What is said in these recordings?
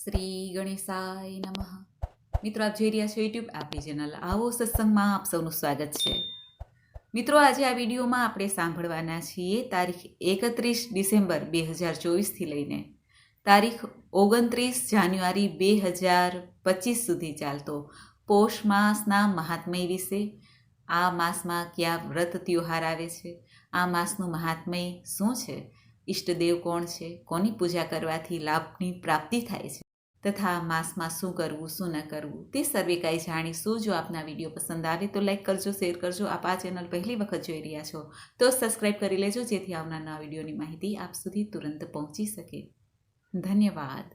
શ્રી ગણેશાય નમઃ. મિત્રો, આપ જોઈ રહ્યા છો યુટ્યુબ આપણી ચેનલ આવો સત્સંગમાં આપ સૌનું સ્વાગત છે. મિત્રો, આજે આ વિડીયોમાં આપણે સાંભળવાના છીએ તારીખ એકત્રીસ ડિસેમ્બર બે હજાર ચોવીસથી લઈને. તારીખ ઓગણત્રીસ જાન્યુઆરી બે હજાર પચીસ સુધી ચાલતો પોષ માસના મહાત્મય વિશે. આ માસમાં કયા વ્રત ત્યોહાર આવે છે? આ માસનું મહાત્મય શું છે? ઈષ્ટદેવ કોણ છે? કોની પૂજા કરવાથી લાભની પ્રાપ્તિ થાય છે? તથા માસમાં શું કરવું, શું ન કરવું, તે સર્વે કાંઈ જાણીશું. જો આપના વીડિયો પસંદ આવે તો લાઈક કરજો, શેર કરજો. આપ આ ચેનલ પહેલી વખત જોઈ રહ્યા છો, તો સબસ્ક્રાઈબ કરી લેજો, જેથી આવનાર નવા વિડીયોની માહિતી આપ સુધી તુરંત પહોંચી શકે. ધન્યવાદ.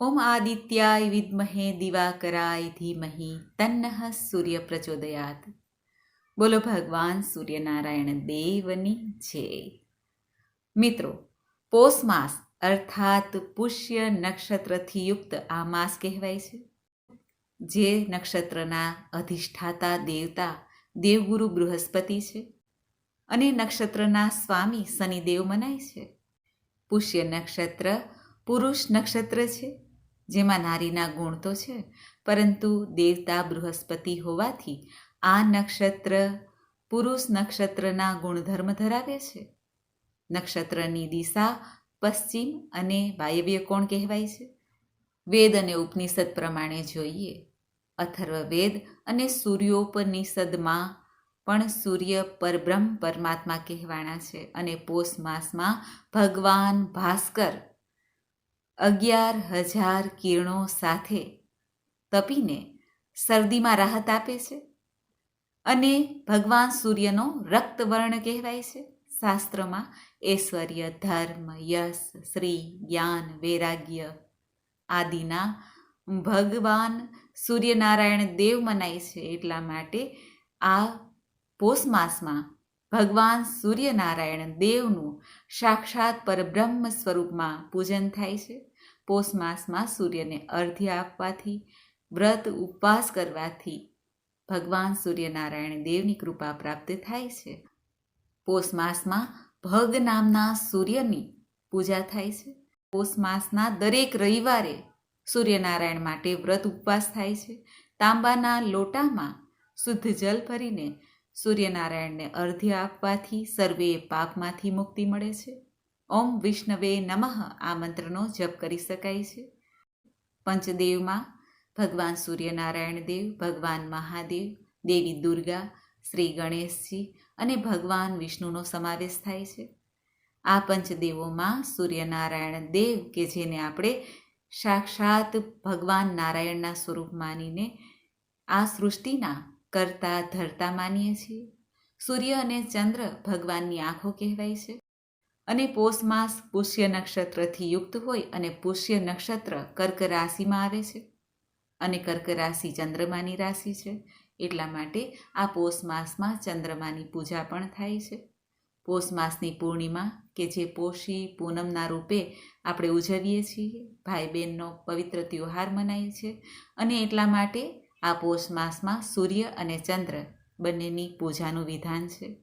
ઓમ આદિત્યાય વિદ્મહે દિવાકરાય ધીમહિ, તન્નઃ સૂર્ય પ્રચોદયાત. બોલો ભગવાન સૂર્યનારાયણ દેવની જય. મિત્રો પોષ માસ અર્થાત પુષ્ય નક્ષત્રથી યુક્ત આ માસ કહેવાય છે. જે નક્ષત્રના અધિષ્ઠાતા દેવતા દેવગુરુ બૃહસ્પતિ છે અને નક્ષત્રના સ્વામી શનિદેવ મનાય છે. પુષ્ય નક્ષત્ર પુરુષ નક્ષત્ર છે, જેમાં નારીના ગુણ તો છે, પરંતુ દેવતા બૃહસ્પતિ હોવાથી આ નક્ષત્ર પુરુષ નક્ષત્રના ગુણધર્મ ધરાવે છે. નક્ષત્રની દિશા પશ્ચિમ અને વાયવ્ય કોણ કહેવાય છે? વેદ અને ઉપનિષદ પ્રમાણે જોઈએ. અથર્વવેદ અને સૂર્યોપનિષદમાં પણ સૂર્ય પરબ્રહ્મ પરમાત્મા કહેવાના છે અને પોષ માસમાં ભગવાન ભાસ્કર અગિયાર હજાર કિરણો સાથે તપીને શરદીમાં રાહત આપે છે. અને ભગવાન સૂર્યનો રક્તવર્ણ કહેવાય છે. શાસ્ત્રમાં ઐશ્વર્ય, ધર્મ, યશ, શ્રી, જ્ઞાન, વૈરાગ્ય આદિના ભગવાન સૂર્યનારાયણ દેવ મનાય છે એટલા માટે આ પોષ માસમાં ભગવાન સૂર્યનારાયણ દેવનું સાક્ષાત પરબ્રહ્મ સ્વરૂપમાં પૂજન થાય છે. પોષ માસમાં સૂર્યને અર્ધ્ય આપવાથી, વ્રત ઉપવાસ કરવાથી ભગવાન સૂર્યનારાયણ દેવની કૃપા પ્રાપ્ત થાય છે. પોષ માસમાં ભગ નામના સૂર્યની પૂજા થાય છે. પોષ માસના દરેક રવિવારે સૂર્યનારાયણ માટે વ્રત ઉપવાસ થાય છે. તાંબાના લોટામાં શુદ્ધ જલ ભરીને સૂર્યનારાયણને અર્ધ્ય આપવાથી સર્વે પાપમાંથી મુક્તિ મળે છે. ઓમ વિષ્ણવે નમઃ આ મંત્રનો જપ કરી શકાય છે. પંચદેવમાં ભગવાન સૂર્યનારાયણ દેવ, ભગવાન મહાદેવ, દેવી દુર્ગા, શ્રી ગણેશજી અને ભગવાન વિષ્ણુનો સમાવેશ થાય છે. આ પંચદેવોમાં સૂર્યનારાયણ દેવ કે જેને આપણે સાક્ષાત ભગવાન નારાયણના સ્વરૂપ માનીને આ સૃષ્ટિના કરતા ધરતા માનીએ છીએ. સૂર્ય અને ચંદ્ર ભગવાનની આંખો કહેવાય છે. અને પોષ માસ પુષ્ય નક્ષત્રથી યુક્ત હોય અને પુષ્ય નક્ષત્ર કર્ક રાશિમાં આવે છે. અને કર્ક રાશિ ચંદ્રમાની રાશિ છે. એટલા માટે આ પોષ માસમાં ચંદ્રમાની પૂજા પણ થાય છે. પોષ માસની પૂર્ણિમા કે જે પોષી પૂનમના રૂપે આપણે ઉજવીએ છીએ ભાઈ બહેનનો પવિત્ર તહેવાર મનાય છે અને એટલા માટે આ પોષ માસમાં સૂર્ય અને ચંદ્ર બંનેની પૂજાનું વિધાન છે.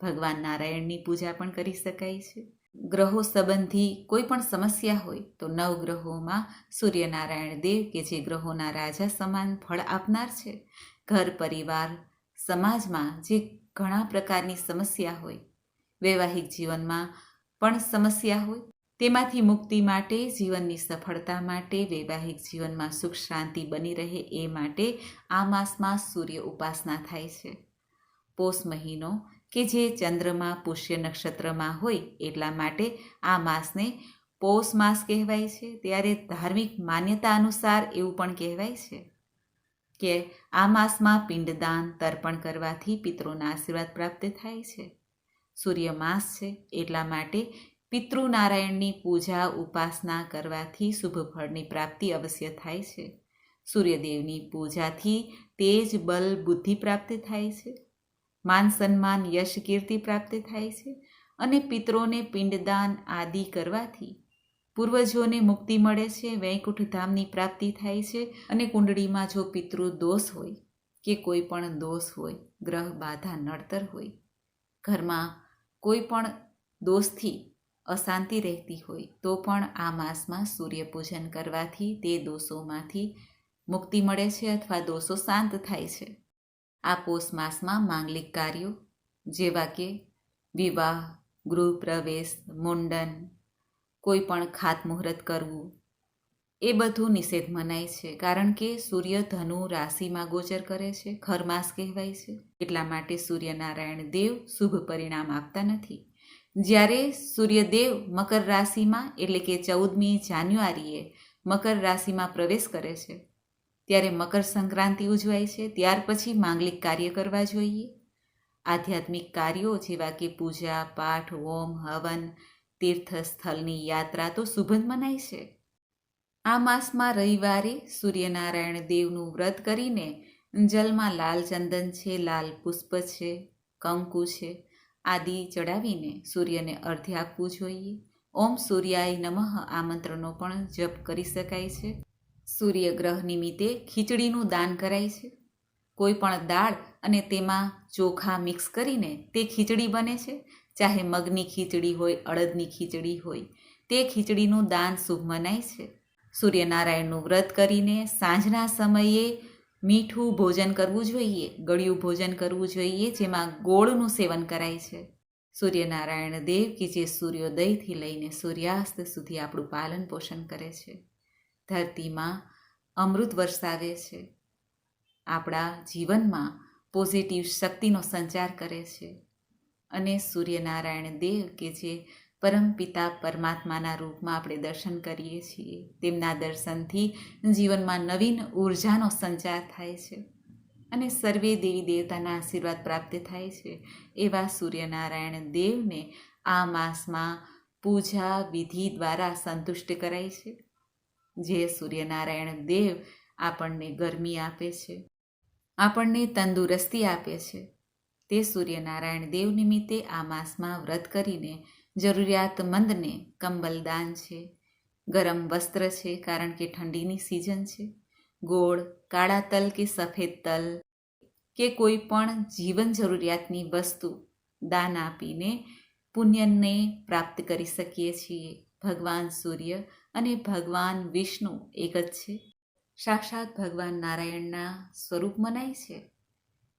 ભગવાન નારાયણની પૂજા પણ કરી શકાય છે. ગ્રહો સંબંધી કોઈ પણ સમસ્યા હોય તો નવ ગ્રહોમાં સૂર્યનારાયણ દેવ કે જે ગ્રહોના રાજા સમાન ફળ આપનાર છે. ઘર, પરિવાર, સમાજમાં જે ઘણા પ્રકારની સમસ્યા હોય, વૈવાહિક જીવનમાં પણ સમસ્યા હોય, તેમાંથી મુક્તિ માટે, જીવનની સફળતા માટે, વૈવાહિક જીવનમાં સુખ, શાંતિ બની રહે એ માટે આ માસમાં સૂર્ય ઉપાસના થાય છે. પોષ મહિનો કે જે ચંદ્રમાં, પુષ્ય નક્ષત્રમાં હોય એટલા માટે આ માસને પોષ માસ કહેવાય છે. ત્યારે ધાર્મિક માન્યતા અનુસાર એવું પણ કહેવાય છે. કે આ માસમાં પિંડદાન તર્પણ કરવાથી પિતૃના આશીર્વાદ પ્રાપ્ત થાય છે. સૂર્ય માસ છે એટલા માટે પિતૃનારાયણની પૂજા, ઉપાસના કરવાથી શુભ ફળની પ્રાપ્તિ અવશ્ય થાય છે. સૂર્યદેવની પૂજાથી તેજ બલ બુદ્ધિ પ્રાપ્ત થાય છે. માન સન્માન, યશ કીર્તિ પ્રાપ્ત થાય છે અને પિતરોને પિંડદાન આદિ કરવાથી પૂર્વજોને મુક્તિ મળે છે વૈકુંઠ ધામની પ્રાપ્તિ થાય છે અને કુંડળીમાં જો પિતૃ દોષ હોય કે કોઈ પણ દોષ હોય, ગ્રહ બાધા નડતર હોય, ઘરમાં કોઈ પણ દોષથી અશાંતિ રહેતી હોય, તો પણ આ માસમાં સૂર્યપૂજન કરવાથી તે દોષોમાંથી મુક્તિ મળે છે અથવા દોષો શાંત થાય છે. આ પોષ માસમાં માંગલિક કાર્યો જેવા કે વિવાહ, ગૃહ પ્રવેશ, મુંડન કોઈ પણ ખાતમુહૂર્ત કરવું. એ બધું નિષેધ મનાય છે, કારણ કે સૂર્ય ધનુ રાશિમાં ગોચર કરે છે, ખરમાસ કહેવાય છે. એટલા માટે સૂર્યનારાયણ દેવ શુભ પરિણામ આપતા નથી. જ્યારે સૂર્યદેવ મકર રાશિમાં, એટલે કે ચૌદમી જાન્યુઆરીએ મકર રાશિમાં પ્રવેશ કરે છે, ત્યારે મકર સંક્રાંતિ ઉજવાય છે, ત્યાર પછી માંગલિક કાર્ય કરવા જોઈએ. આધ્યાત્મિક કાર્યો જેવા કે પૂજા, પાઠ, હોમ, હવન તીર્થસ્થળની યાત્રા તો શુભ મનાય છે. આ માસમાં રવિવારે સૂર્યનારાયણ દેવનું વ્રત કરીને જલમાં લાલ ચંદન છે, લાલ પુષ્પ છે, કંકુ છે, આદિ ચડાવીને સૂર્યને અર્ધ્ય આપવું જોઈએ. ઓમ સૂર્યાય નમઃ આ મંત્રનો પણ જપ કરી શકાય છે. સૂર્યગ્રહ નિમિત્તે ખીચડીનું દાન કરાય છે. કોઈ પણ દાળ અને તેમાં ચોખા મિક્સ કરીને તે ખીચડી બને છે. ચાહે મગની ખીચડી હોય, અડદની ખીચડી હોય, તે ખીચડીનું દાન શુભ મનાય છે. સૂર્યનારાયણનું વ્રત કરીને સાંજના સમયે મીઠું ભોજન કરવું જોઈએ, ગળ્યું ભોજન કરવું જોઈએ, જેમાં ગોળનું સેવન કરાય છે. સૂર્યનારાયણ દેવ કે જે સૂર્યોદયથી લઈને સૂર્યાસ્ત સુધી આપણું પાલન પોષણ કરે છે. ધરતીમાં અમૃત વરસાવે છે. આપણા જીવનમાં પોઝિટિવ શક્તિનો સંચાર કરે છે. અને સૂર્યનારાયણ દેવ કે જે પરમપિતા પરમાત્માના રૂપમાં આપણે દર્શન કરીએ છીએ. તેમના દર્શનથી જીવનમાં નવીન ઉર્જાનો સંચાર થાય છે અને સર્વે દેવી દેવતાના આશીર્વાદ પ્રાપ્ત થાય છે. એવા સૂર્યનારાયણ દેવને આ માસમાં પૂજા વિધિ દ્વારા સંતુષ્ટ કરાય છે. જે સૂર્યનારાયણ દેવ આપણને ગરમી આપે છે. આપણને તંદુરસ્તી આપે છે. તે સૂર્યનારાયણ દેવ નિમિત્તે આ માસમાં વ્રત કરીને જરૂરિયાતમંદને કંબલદાન છે. ગરમ વસ્ત્ર છે કારણ કે ઠંડીની સિઝન છે. ગોળ, કાળા તલ કે સફેદ તલ કે કોઈ પણ જીવન જરૂરિયાતની વસ્તુ દાન આપીને પુણ્યને પ્રાપ્ત કરી શકીએ છીએ. ભગવાન સૂર્ય અને ભગવાન વિષ્ણુ એક જ છે. સાક્ષાત ભગવાન નારાયણના સ્વરૂપ મનાય છે.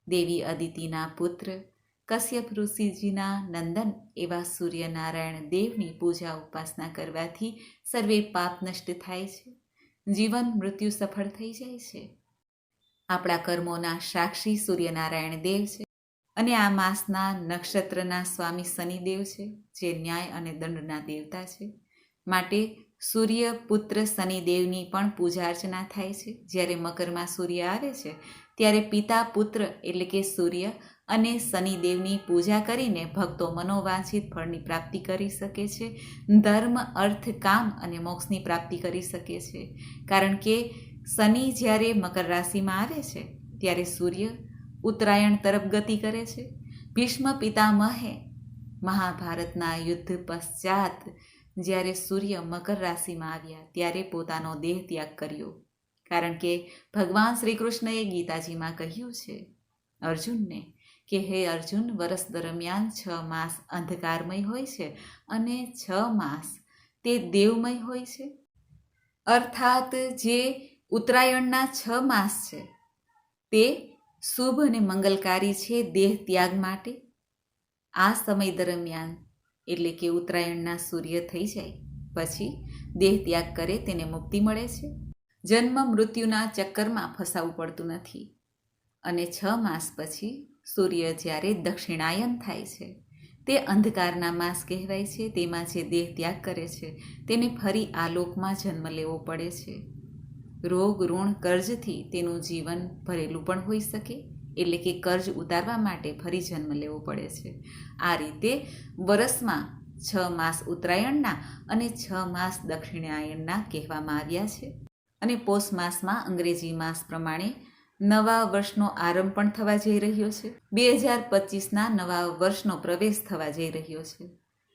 દેવી અદિતિના પુત્ર, કશ્યપ ઋષિજીના નંદન એવા સૂર્યનારાયણ દેવની પૂજા ઉપાસના કરવાથી સર્વે પાપ નષ્ટ થાય છે. જીવન મૃત્યુ સફળ થઈ જાય છે. આપણા કર્મોના સાક્ષી સૂર્યનારાયણ દેવ છે અને આ માસના નક્ષત્રના સ્વામી શનિદેવ છે, જે ન્યાય અને દંડના દેવતા છે. માટે સૂર્ય પુત્ર શનિદેવની પણ પૂજા અર્ચના થાય છે. જ્યારે મકરમાં સૂર્ય આવે છે ત્યારે પિતા, પુત્ર એટલે કે સૂર્ય અને શનિદેવની પૂજા કરીને ભક્તો મનોવાંછિત ફળની પ્રાપ્તિ કરી શકે છે. ધર્મ, અર્થ, કામ અને મોક્ષની પ્રાપ્તિ કરી શકે છે. કારણ કે શનિ જ્યારે મકર રાશિમાં આવે છે, ત્યારે સૂર્ય ઉત્તરાયણ તરફ ગતિ કરે છે. ભીષ્મ પિતામહે મહાભારતના યુદ્ધ પશ્ચાત જ્યારે સૂર્ય મકર રાશિમાં આવ્યા, ત્યારે પોતાનો દેહ ત્યાગ કર્યો. કારણ કે ભગવાન શ્રી કૃષ્ણએ ગીતાજીમાં કહ્યું છે, અર્જુનને, કે હે અર્જુન, વરસ દરમિયાન છ માસ અંધકારમય હોય છે અને છ માસ તે દેવમય હોય છે. અર્થાત જે ઉત્તરાયણના છ માસ છે, તે શુભ અને મંગલકારી છે દેહ ત્યાગ માટે. આ સમય દરમિયાન, એટલે કે ઉત્તરાયણના સૂર્ય થઈ જાય, પછી દેહ ત્યાગ કરે, તેને મુક્તિ મળે છે. જન્મ મૃત્યુના ચક્કરમાં ફસાવવું પડતું નથી. અને છ માસ પછી સૂર્ય જ્યારે દક્ષિણાયન થાય છે, તે અંધકારના માસ કહેવાય છે, તેમાં જે દેહ ત્યાગ કરે છે, તેને ફરી આલોકમાં જન્મ લેવો પડે છે. રોગ, ઋણ, કર્જથી તેનું જીવન ભરેલું પણ હોઈ શકે, એટલે કે કર્જ ઉતારવા માટે ફરી જન્મ લેવો પડે છે. આ રીતે વરસમાં છ માસ ઉત્તરાયણના અને છ માસ દક્ષિણાયણના કહેવામાં આવ્યા છે. અને પોષ માસમાં અંગ્રેજી માસ પ્રમાણે નવા વર્ષનો આરંભ પણ થવા જઈ રહ્યો છે. બે હજાર પચીસના નવા વર્ષનો પ્રવેશ થવા જઈ રહ્યો છે.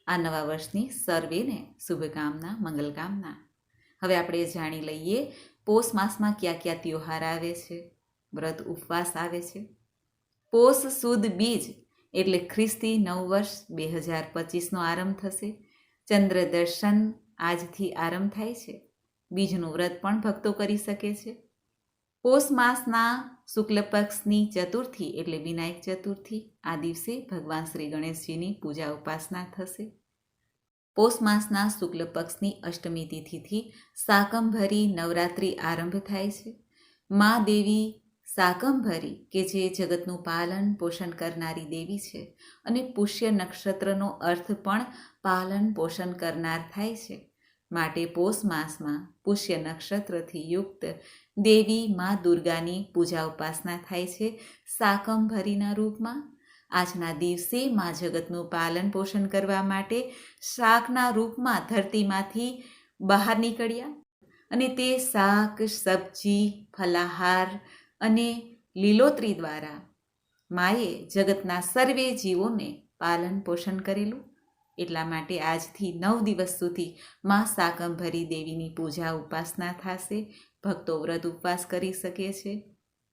આ નવા વર્ષની સર્વેને શુભકામના, મંગલકામના. હવે આપણે જાણી લઈએ પોષ માસમાં કયા કયા ત્યોહાર આવે છે. વ્રત ઉપવાસ આવે છે. પોષ સુદ બીજ એટલે ખ્રિસ્તી નવ વર્ષ બે હજાર પચીસનો આરંભ થશે. ચંદ્ર દર્શન આજથી આરંભ થાય છે. બીજનું વ્રત પણ ભક્તો કરી શકે છે. પોષ માસના શુક્લ પક્ષની ચતુર્થી એટલે વિનાયક ચતુર્થી. આ દિવસે ભગવાન શ્રી ગણેશજીની પૂજા ઉપાસના થશે. પોષ માસના શુક્લ પક્ષની અષ્ટમી તિથિથી સાકંભરી નવરાત્રિ આરંભ થાય છે. મા દેવી સાકંભરી, કે જે જગતનું પાલન પોષણ કરનારી દેવી છે અને પુષ્ય નક્ષત્રનો અર્થ પણ પાલન પોષણ કરનાર થાય છે. માટે પોષ માસમાં પુષ્ય નક્ષત્રથી યુક્ત દેવી મા દુર્ગાની પૂજા ઉપાસના થાય છે શાકંભરીના રૂપમાં. આજના દિવસે મા જગતનું પાલન પોષણ કરવા માટે શાકના રૂપમાં ધરતીમાંથી બહાર નીકળ્યા અને તે શાક, સબ્જી, ફલાહાર અને લીલોતરી દ્વારા માએ જગતના સર્વે જીવોને પાલન પોષણ કરેલું. એટલા માટે આજથી નવ દિવસ સુધી મા સાકંભરી દેવીની પૂજા ઉપાસના થશે, ભક્તો વ્રત ઉપવાસ કરી શકે છે,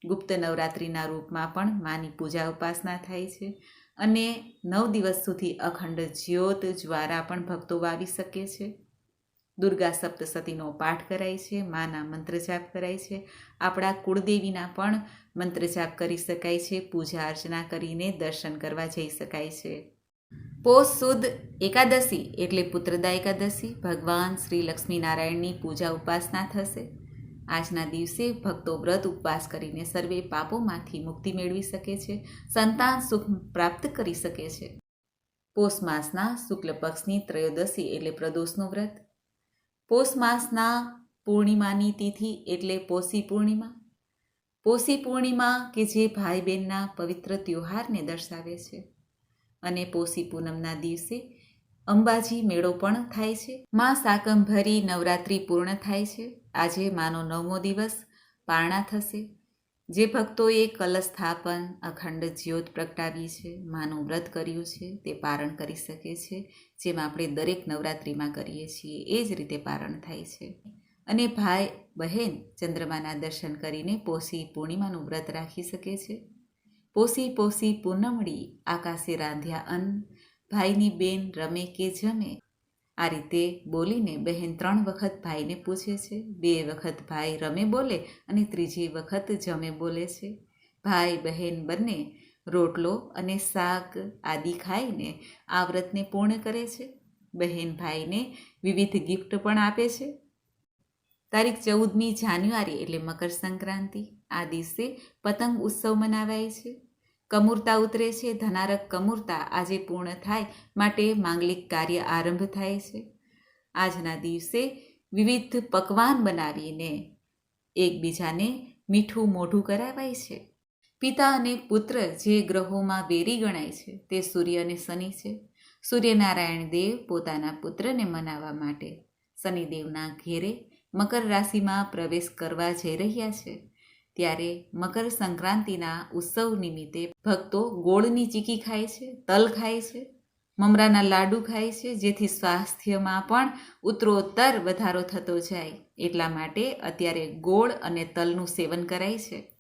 ગુપ્ત નવરાત્રિના રૂપમાં પણ માની પૂજા ઉપાસના થાય છે અને નવ દિવસ સુધી અખંડ જ્યોત જ્વારા પણ ભક્તો વાવી શકે છે. દુર્ગા સપ્તસતીનો પાઠ કરાય છે, માના મંત્ર જાપ કરાય છે, આપણા કુળદેવીના પણ મંત્ર જાપ કરી શકાય છે, પૂજા અર્ચના કરીને દર્શન કરવા જઈ શકાય છે. પોષ સુદ એકાદશી એટલે પુત્રદા એકાદશી. ભગવાન શ્રી લક્ષ્મીનારાયણની પૂજા ઉપાસના થશે. આજના દિવસે ભક્તો વ્રત ઉપવાસ કરીને સર્વે પાપોમાંથી મુક્તિ મેળવી શકે છે. સંતાન સુખ પ્રાપ્ત કરી શકે છે. પોષ માસના શુક્લ પક્ષની ત્રયોદશી એટલે પ્રદોષનું વ્રત. પોષ માસના પૂર્ણિમાની તિથિ એટલે પોષી પૂર્ણિમા. પોષી પૂર્ણિમા કે જે ભાઈ બહેનના પવિત્ર ત્યોહારને દર્શાવે છે. અને પોષી પૂનમના દિવસે અંબાજી મેળો પણ થાય છે. માં સાકંભરી નવરાત્રિ પૂર્ણ થાય છે. આજે માનો નવમો દિવસ પારણા થશે. જે ભક્તોએ કલશ સ્થાપન અખંડ જ્યોત પ્રગટાવી છે, માનું વ્રત કર્યું છે, તે પારણ કરી શકે છે, જેમ આપણે દરેક નવરાત્રિમાં કરીએ છીએ, એ જ રીતે પારણ થાય છે. અને ભાઈ બહેન ચંદ્રમાના દર્શન કરીને પોષી પૂર્ણિમાનું વ્રત રાખી શકે છે. પોષી પોષી પૂનમડી આકાશે રાંધ્યા અન્ન. ભાઈની બેન રમે કે જમે? આ રીતે બોલીને બહેન ત્રણ વખત ભાઈને પૂછે છે. બે વખત ભાઈ રમે બોલે અને ત્રીજી વખત જમે બોલે છે. ભાઈ, બહેન બંને રોટલો અને શાક આદિ ખાઈને આ વ્રતને પૂર્ણ કરે છે. બહેન ભાઈને વિવિધ ગિફ્ટ પણ આપે છે. તારીખ ચૌદમી જાન્યુઆરી એટલે મકર સંક્રાંતિ આ દિવસે પતંગ ઉત્સવ મનાવાય છે. કમૂરતા ઉતરે છે, ધનારક કમૂરતા આજે પૂર્ણ થાય માટે માંગલિક કાર્ય આરંભ થાય છે. આજના દિવસે વિવિધ પકવાન બનાવીને એકબીજાને મીઠું મોઢું કરાવાય છે. પિતા અને પુત્ર જે ગ્રહોમાં વેરી ગણાય છે તે સૂર્ય અને શનિ છે. સૂર્યનારાયણ દેવ પોતાના પુત્રને મનાવવા માટે શનિદેવના ઘેરે મકર રાશિમાં પ્રવેશ કરવા જઈ રહ્યા છે. ત્યારે મકર સંક્રાંતિના ઉત્સવ નિમિત્તે ભક્તો ગોળની ચીકી ખાય છે, તલ ખાય છે, મમરાના લાડુ ખાય છે, જેથી સ્વાસ્થ્યમાં પણ ઉત્તરોત્તર વધારો થતો જાય. એટલા માટે અત્યારે ગોળ અને તલનું સેવન કરાય છે.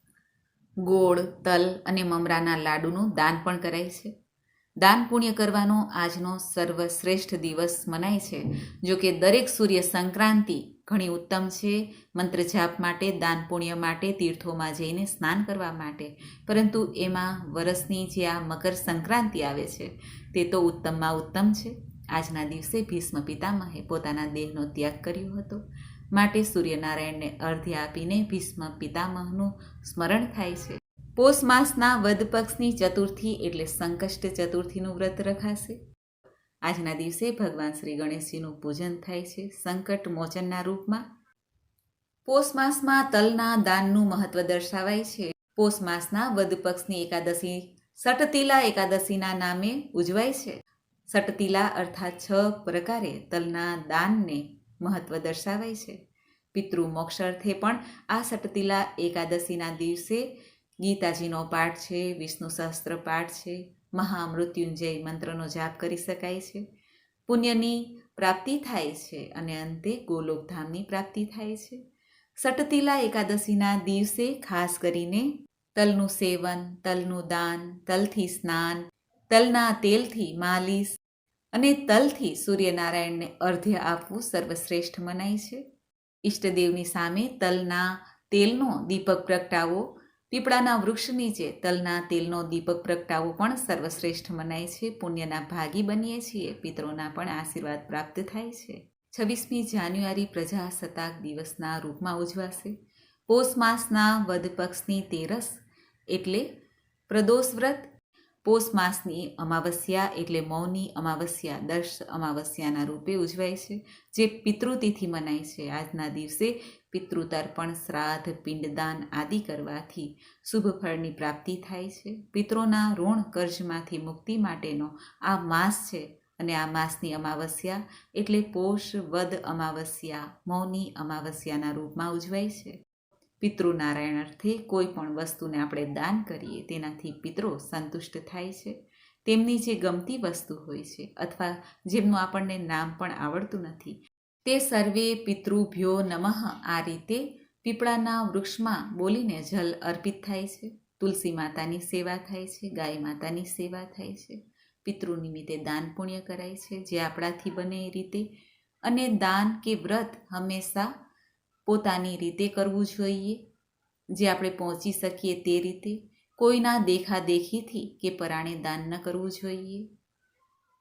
ગોળ, તલ અને મમરાના લાડુનું દાન પણ કરાય છે. દાન પુણ્ય કરવાનો આજનો સર્વશ્રેષ્ઠ દિવસ મનાય છે જો કે દરેક સૂર્ય સંક્રાંતિ ઘણી ઉત્તમ છે. મંત્ર જાપ માટે, દાન પુણ્ય માટે, તીર્થોમાં જઈને સ્નાન કરવા માટે. પરંતુ એમાં વરસની જે આ મકર સંક્રાંતિ આવે છે, તે તો ઉત્તમમાં ઉત્તમ છે. આજના દિવસે ભીષ્મ પિતામહે પોતાના દેહનો ત્યાગ કર્યો હતો. માટે સૂર્યનારાયણને અર્ધ્ય આપીને ભીષ્મ પિતામહનું સ્મરણ થાય છે. પોષ માસના વદ પક્ષની ચતુર્થી એટલે સંકષ્ટ ચતુર્થીનું વ્રત રખાશે. આજના દિવસે ભગવાન શ્રી ગણેશજીનું પૂજન થાય છે. સંકટ મોચનના રૂપમાં પોષ માસમાં તલના દાનનું મહત્વ દર્શાવાય છે. પોષ માસના વદ પક્ષની એકાદશી સટતીલા એકાદશીના નામે ઉજવાય છે. સટતીલા અર્થાત છ પ્રકારે તલના દાનને મહત્વ દર્શાવાય છે. પિતૃ મોક્ષ અર્થે પણ આ સટતીલા એકાદશીના દિવસે ગીતાજીનો પાઠ છે, વિષ્ણુ સહસ્ત્ર પાઠ છે મહામૃત્યુંજય મંત્રનો જાપ કરી શકાય છે. પુણ્યની પ્રાપ્તિ થાય છે અને અંતે ગોલોકધામની પ્રાપ્તિ થાય છે. સટતિલા એકાદશીના દિવસે ખાસ કરીને તલનું સેવન, તલનું દાન, તલથી સ્નાન, તલના તેલથી માલિશ અને તલથી સૂર્યનારાયણને અર્ધ્ય આપવું સર્વશ્રેષ્ઠ મનાય છે. ઈષ્ટદેવની સામે તલના તેલનો દીપક પ્રગટાવો પીપળાના વૃક્ષ નીચે તલના તેલનો દીપક પ્રગટાવો પણ સર્વશ્રેષ્ઠ મનાય છે. પુણ્યના ભાગી બનીએ છીએ. પિતરોના પણ આશીર્વાદ પ્રાપ્ત થાય છે. છવ્વીસમી જાન્યુઆરી પ્રજાસત્તાક દિવસના રૂપમાં ઉજવાશે. પોષ માસના વદ પક્ષની તેરસ એટલે પ્રદોષ વ્રત. પોષ માસની અમાવસ્યા એટલે મૌની અમાવસ્યા. દર્શ અમાવસ્યાના રૂપે ઉજવાય છે, જે પિતૃતિથિ મનાય છે. આજના દિવસે પિતૃતર્પણ, શ્રાદ્ધ, પિંડદાન આદિ કરવાથી શુભ ફળની પ્રાપ્તિ થાય છે. પિત્રોના ઋણ કર્જમાંથી મુક્તિ માટેનો આ માસ છે અને આ માસની અમાવસ્યા એટલે પોષ, વદ અમાવસ્યા, મૌની અમાવસ્યાના રૂપમાં ઉજવાય છે. પિતૃનારાયણ અર્થે કોઈ પણ વસ્તુને આપણે દાન કરીએ તેનાથી પિત્રો સંતુષ્ટ થાય છે. તેમની જે ગમતી વસ્તુ હોય છે અથવા જેમનું આપણને નામ પણ આવડતું નથી તે સર્વે પિતૃભ્યો નમઃ આ રીતે પીપળાના વૃક્ષમાં બોલીને જલ અર્પિત થાય છે. તુલસી માતાની સેવા થાય છે, ગાય માતાની સેવા થાય છે. પિતૃ નિમિત્તે દાન પુણ્ય કરાય છે, જે આપણાથી બને એ રીતે. અને દાન કે વ્રત હંમેશા પોતાની રીતે કરવું જોઈએ, જે આપણે પહોંચી શકીએ તે રીતે. કોઈના દેખાદેખીથી કે પરાણે દાન ન કરવું જોઈએ.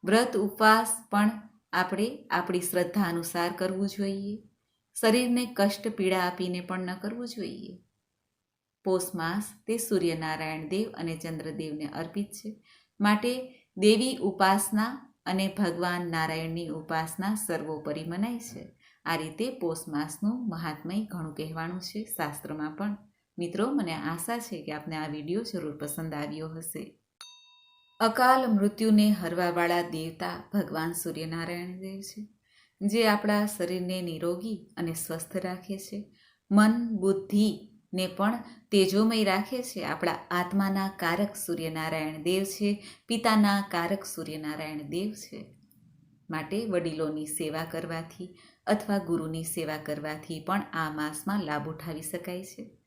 વ્રત ઉપવાસ પણ આપણે આપણી શ્રદ્ધા અનુસાર કરવું જોઈએ. શરીરને કષ્ટ, પીડા આપીને પણ ન કરવું જોઈએ. પોષ માસ તે સૂર્યનારાયણ દેવ અને ચંદ્રદેવને અર્પિત છે. માટે દેવી ઉપાસના અને ભગવાન નારાયણની ઉપાસના સર્વોપરી મનાય છે. આ રીતે પોષ માસનું મહાત્મય ઘણું કહેવાનું છે શાસ્ત્રમાં પણ. મિત્રો, મને આશા છે કે આપને આ વીડિયો જરૂર પસંદ આવ્યો હશે. અકાલ મૃત્યુને હરવાવાળા દેવતા ભગવાન સૂર્યનારાયણ દેવ છે, જે આપણા શરીરને નિરોગી અને સ્વસ્થ રાખે છે. મન બુદ્ધિને પણ તેજોમય રાખે છે. આપણા આત્માના કારક સૂર્યનારાયણ દેવ છે, પિતાના કારક સૂર્યનારાયણ દેવ છે. માટે વડીલોની સેવા કરવાથી અથવા ગુરુની સેવા કરવાથી પણ આ માસમાં લાભ ઉઠાવી શકાય છે.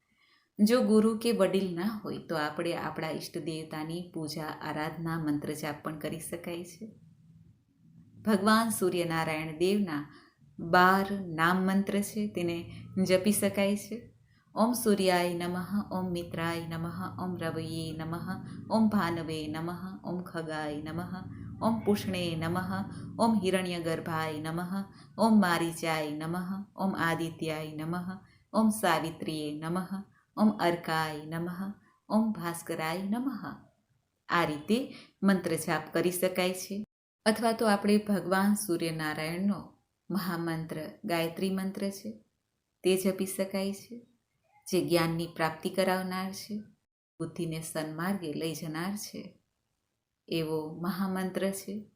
જો ગુરુ કે વડીલ ના હોય, તો આપણે આપણા ઈષ્ટ દેવતાની પૂજા, આરાધના મંત્ર જાપ પણ કરી શકાય છે. ભગવાન સૂર્યનારાયણ દેવના બાર નામ મંત્ર છે, તેને જપી શકાય છે. ઓમ સૂર્યાય નમઃ, ઓમ મિત્રાય નમઃ, ઓમ રવયે નમઃ, ઓમ ભાનવે નમઃ, ઓમ ખગાય નમઃ, ઓમ પુષ્ણે નમઃ, ઓમ હિરણ્યગર્ભાય નમઃ, ઓમ મારીચાય નમઃ, ઓમ આદિત્યાય નમઃ, ઓમ સાવિત્રીએ નમઃ ઓમ અર્કાય નમઃ, ઓમ ભાસ્કરાય નમઃ. આ રીતે મંત્ર જાપ કરી શકાય છે. અથવા તો આપણે ભગવાન સૂર્યનારાયણનો મહામંત્ર, ગાયત્રી મંત્ર છે, તે જપી શકાય છે. જે જ્ઞાનની પ્રાપ્તિ કરાવનાર છે, બુદ્ધિને સન્માર્ગે લઈ જનાર છે. એવો મહામંત્ર છે,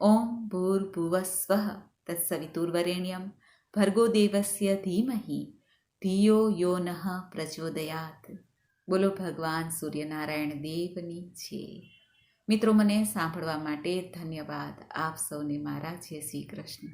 ઓમ ભૂર્ભુવસ્વ તત્સવિતુર્વરેણ્યમ, ભર્ગો દેવસ્ય ધીમહી. ધિયો યો નઃ પ્રચોદયાત બોલો ભગવાન સૂર્યનારાયણ દેવની છે મિત્રો મને સાંભળવા માટે ધન્યવાદ. આપ સૌને મારા જય શ્રી કૃષ્ણ.